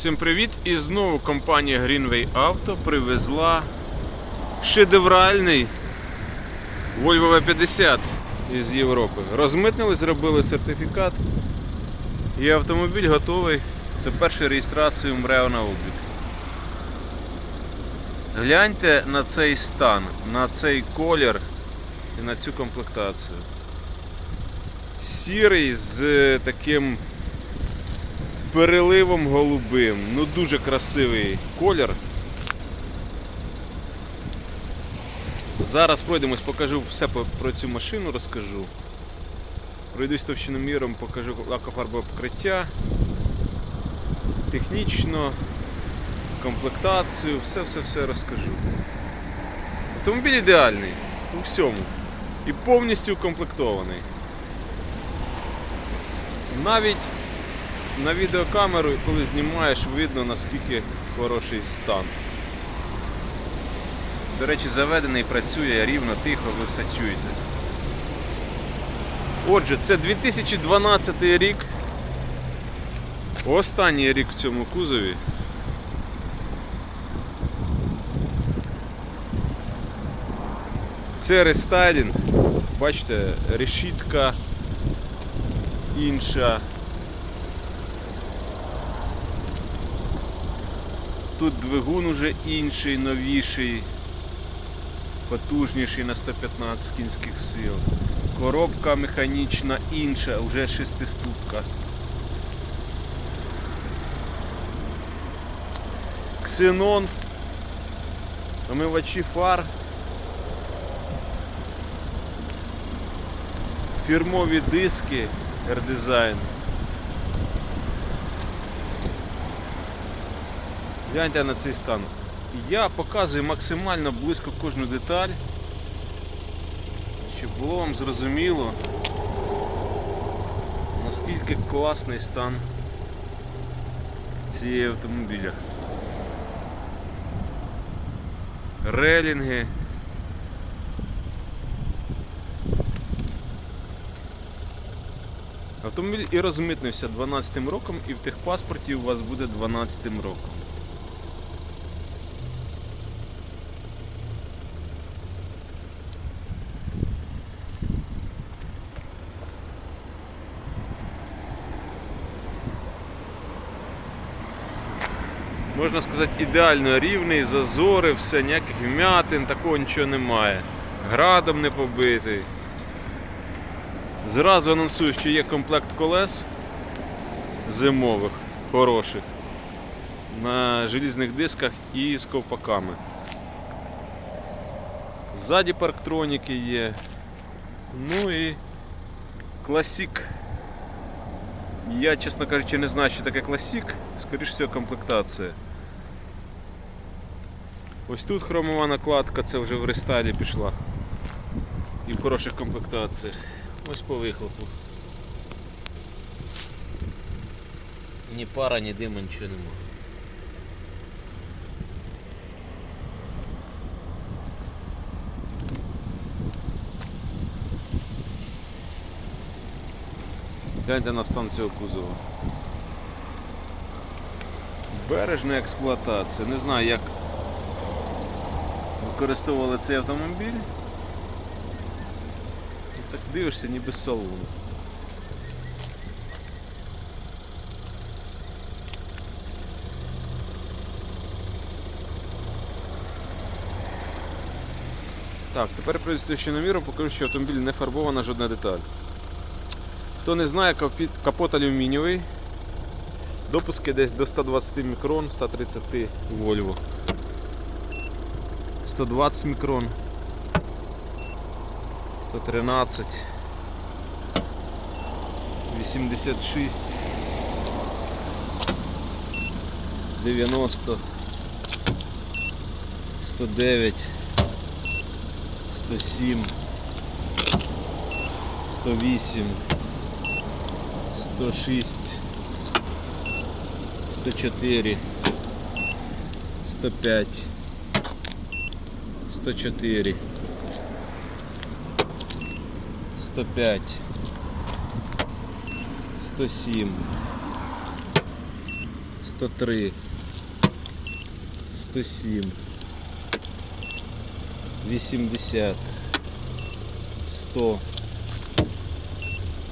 Всім привіт! І знову компанія Greenway Auto привезла шедевральний Volvo V50 із Європи. Розмитнили, зробили сертифікат і автомобіль готовий до першої реєстрації в МРЕО на облік. Гляньте на цей стан, на цей колір і на цю комплектацію. Сірий з таким переливом голубим. Ну дуже красивий колір. Зараз пройдемось, покажу все про цю машину, розкажу. Пройдусь товщиноміром, покажу лакофарбове покриття. Технічно, комплектацію, все-все-все розкажу. Автомобіль ідеальний у всьому. І повністю укомплектований. Навіть на відеокамеру, коли знімаєш, видно наскільки хороший стан. До речі, заведений, працює рівно, тихо, ви все чуєте. Отже, це 2012 рік. Останній рік в цьому кузові. Це рестайлінг. Бачите, решітка інша. Тут двигун уже інший, новіший, потужніший на 115 кінських сил. Коробка механічна інша, вже шестиступка. Ксенон, омивачі фар, фірмові диски R-Design. Гляньте на цей стан. Я показую максимально близько кожну деталь, щоб було вам зрозуміло, наскільки класний стан цієї автомобіля. Релінги. Автомобіль і розмитнився 12 м роком, і в техпаспорті у вас буде 12 роком. Можна сказати, ідеально рівний, зазори, все, ніяких вмятин, такого нічого немає. Градом не побитий. Зразу анонсую, що є комплект колес зимових, хороших, на желізних дисках і з ковпаками. Ззаді парктроніки є. Ну і класік. Я, чесно кажучи, не знаю, що таке класік, скоріш всього комплектація. Ось тут хромова накладка, це вже в рестайлі пішла. І в хороших комплектаціях. Ось по вихлопу. Ні пара, ні дима, нічого нема. Гляньте на стан цього кузова. Бережна експлуатація. Не знаю, як використовували цей автомобіль. Ну, Так дивишся, ніби з. Так, тепер пройдусь ще на міру, покажу, що автомобіль не фарбована жодна деталь. Хто не знає, капот алюмінієвий. Допуски десь до 120 мікрон, 130 Volvo. 120 мікрон. 113. 86. 90. 109. 107. 108. 106, 104, 105, 104, 105, 107, 103, 107, 80, 100,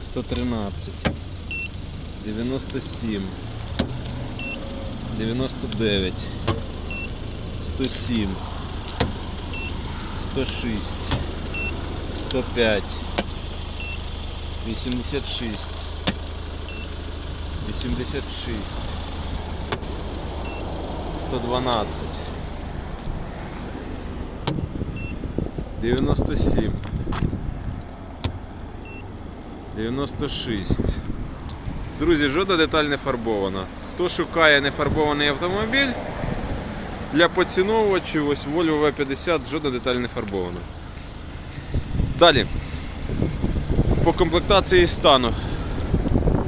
113, 97, 99, 107, 106, 105, 86, 86, 112, 97, 96. Друзі, жодна деталь не фарбована. Хто шукає нефарбований автомобіль, для поціновувачів ось Volvo V50 жодна деталь не фарбована. Далі. По комплектації стану.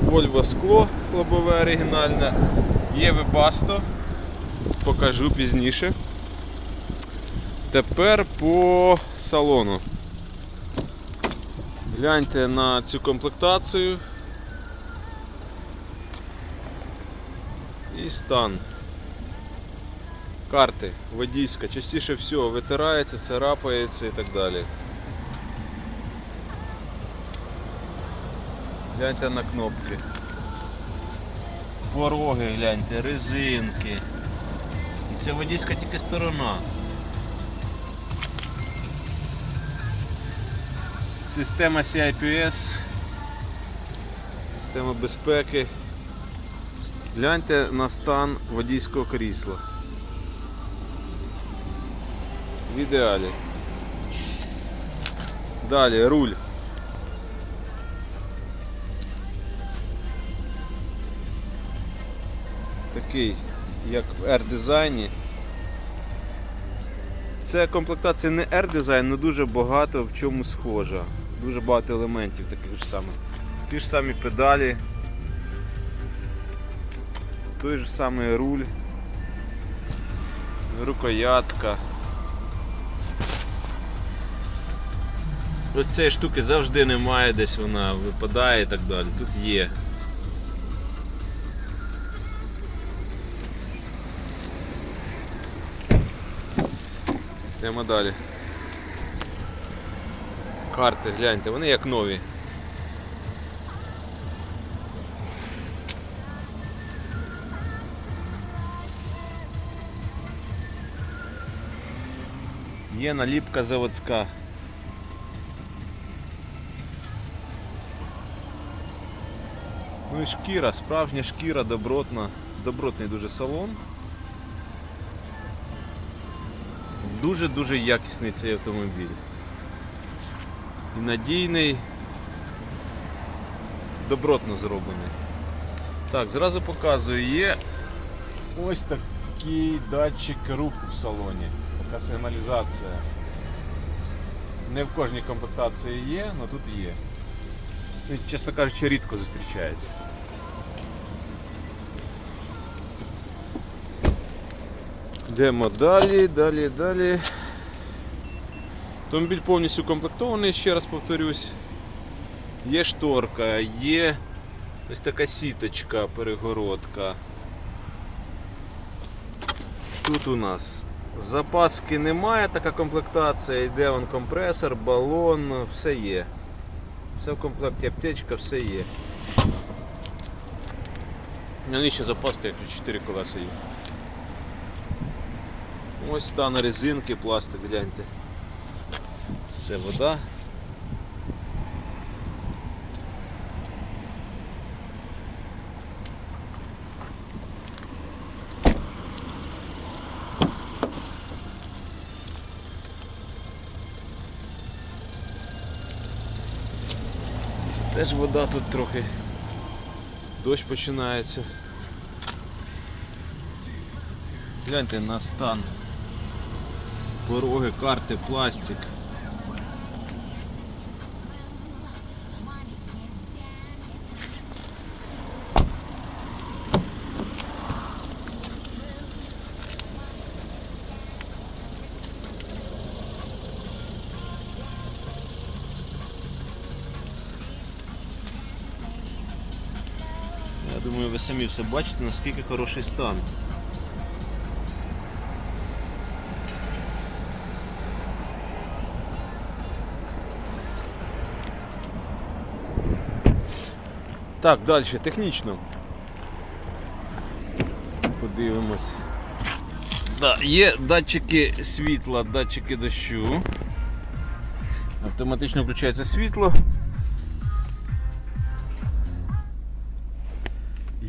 Volvo скло лобове оригінальне. Є Webasto. Покажу пізніше. Тепер по салону. Гляньте на цю комплектацію. І стан. Карти, водійська, частіше всього витирається, царапається і так далі. Гляньте на кнопки. Пороги гляньте, резинки. І це водійська тільки сторона. Система CIPS, система безпеки. Гляньте на стан водійського крісла. В ідеалі. Далі руль. Такий, як в R-дизайні. Це комплектація не R-дизайн, але дуже багато в чому схожа. Дуже багато елементів таких ж самих. Ті ж самі педалі. Той же самий руль, рукоятка. Ось цієї штуки завжди немає, десь вона випадає і так далі. Тут є. Йдемо далі. Карти, гляньте, вони як нові. Є наліпка заводська. Ну і шкіра, справжня шкіра, добротна, добротний дуже салон. Дуже-дуже якісний цей автомобіль. І надійний, добротно зроблений. Так, зразу показую, є ось такий датчик руху в салоні. Така сигналізація. Не в кожній комплектації є, але тут є. Чесно кажучи, рідко зустрічається. Йдемо далі, далі, далі. Автомобіль повністю комплектований, ще раз повторюсь. Є шторка, є ось така сіточка, перегородка. Тут у нас запаски немає, така комплектація, йде вон компресор, балон, все є. Все в комплекті аптечка, все є. Ну, ще запаска, як 4 колеса є. Ось стан резинки, пластик, гляньте. Це вода. Це теж вода тут трохи. Дощ починається. Гляньте на стан. Пороги, карти, пластик. Думаю, ви самі все бачите, наскільки хороший стан. Так, далі, технічно. Подивимось. Да, є датчики світла, датчики дощу. Автоматично включається світло.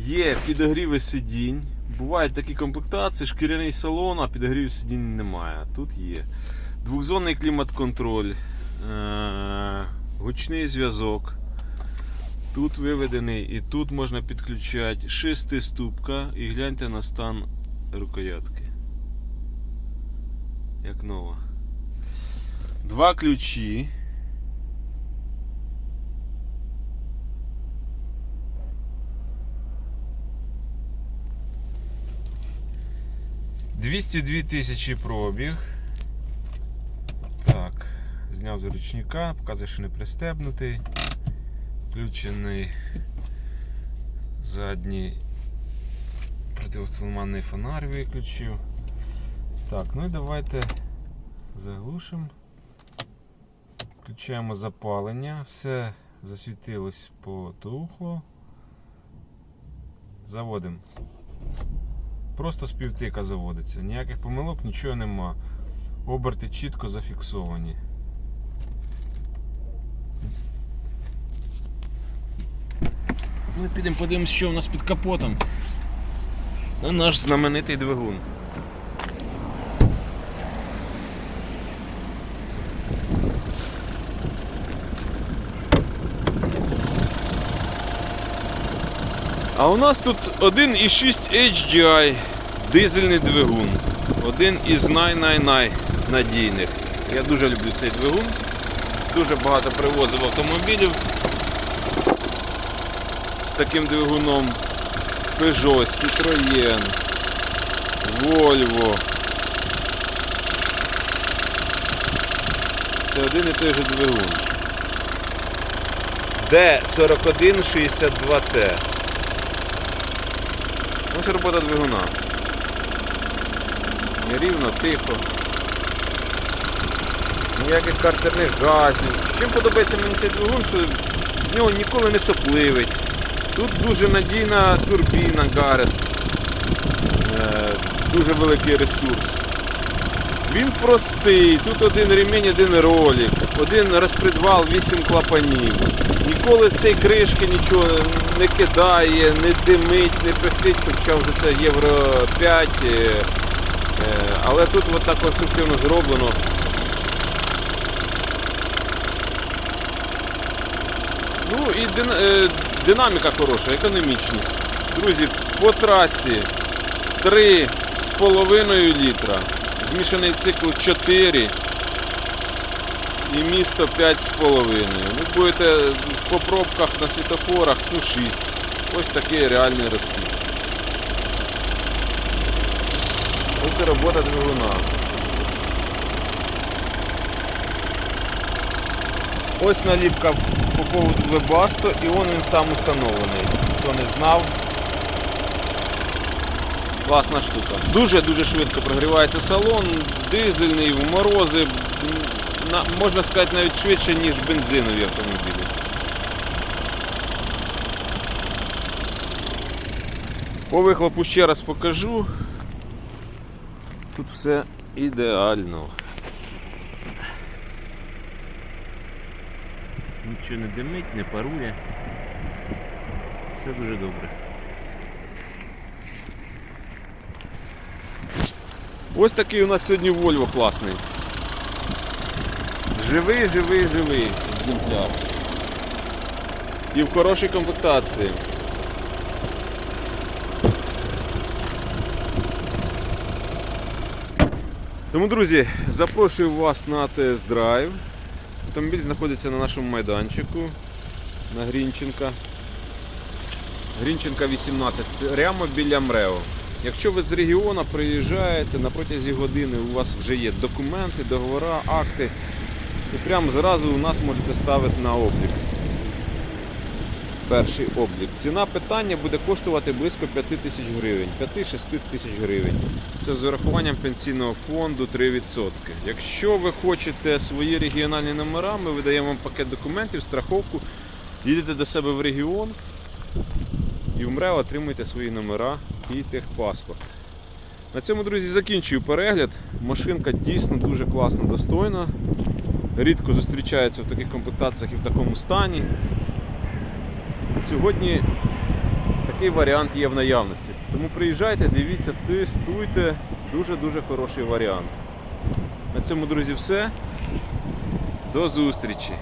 Є підогріви сидінь. Бувають такі комплектації, шкіряний салон, а підогрів сидінь немає. Тут є. Двохзонний клімат-контроль, е- гучний зв'язок. Тут виведений і тут можна підключати шестиступка і гляньте на стан рукоятки. Як нова. Два ключі. Двісті дві тисячі пробіг. Так, зняв з ручника, показує, що не пристебнутий. Включений задній противотуманний фонарь виключив. Так, ну і давайте заглушимо. Включаємо запалення, все засвітилось потухло. Заводимо. Просто з півтика заводиться. Ніяких помилок, нічого нема. Оберти чітко зафіксовані. Ми підемо подивимось, що у нас під капотом. На наш знаменитий двигун. А у нас тут 1,6 HDI дизельний двигун. Один із най-най-най надійних. Я дуже люблю цей двигун. Дуже багато привозив автомобілів з таким двигуном. Peugeot, Citroën, Volvo. Це один і той же двигун. D4162T. Ось робота двигуна. Рівно, тихо. Ніяких картерних газів. Чим подобається мені цей двигун, що з нього ніколи не сопливить. Тут дуже надійна турбіна Гарет. Е, Дуже великий ресурс. Він простий, тут один ремінь, один ролик, один розпредвал, 8 клапанів. Ніколи з цієї кришки нічого не кидає, не димить, не пихтить, хоча вже це Євро 5. Але тут от так конструктивно зроблено. Ну і е, динаміка хороша, економічність. Друзі, по трасі 3,5 літра, змішаний цикл 4 і місто 5,5. Ви будете по пробках на світофорах ну 6. Ось такий реальний розхід. Ось і робота двигуна. Ось наліпка по поводу Webasto і он він сам установлений. Хто не знав. Класна штука. Дуже-дуже швидко прогрівається салон, дизельний, в морози, на, можна сказати навіть швидше, ніж бензинові автомобілі. По вихлопу ще раз покажу. Тут все ідеально. Нічого не димить, не парує. Все дуже добре. Ось такий у нас сьогодні Вольво класний. Живий, живий, живий екземпляр. І в хорошій комплектації. Тому, друзі, запрошую вас на тест-драйв. Автомобіль знаходиться на нашому майданчику на Грінченка. Грінченка 18, прямо біля МРЕО. Якщо ви з регіону приїжджаєте, на протязі години у вас вже є документи, договори, акти. І прямо зразу у нас можете ставити на облік. Перший облік. Ціна питання буде коштувати близько 5 тисяч гривень, 5-6 тисяч гривень. Це з урахуванням пенсійного фонду 3%. Якщо ви хочете свої регіональні номера, ми видаємо вам пакет документів, страховку, їдете до себе в регіон і в МРЕО отримуєте свої номера і техпаспорт. На цьому, друзі, закінчую перегляд. Машинка дійсно дуже класна, достойна. Рідко зустрічається в таких комплектаціях і в такому стані. Сьогодні такий варіант є в наявності. Тому приїжджайте, дивіться, тестуйте. Дуже-дуже хороший варіант. На цьому, друзі, все. До зустрічі!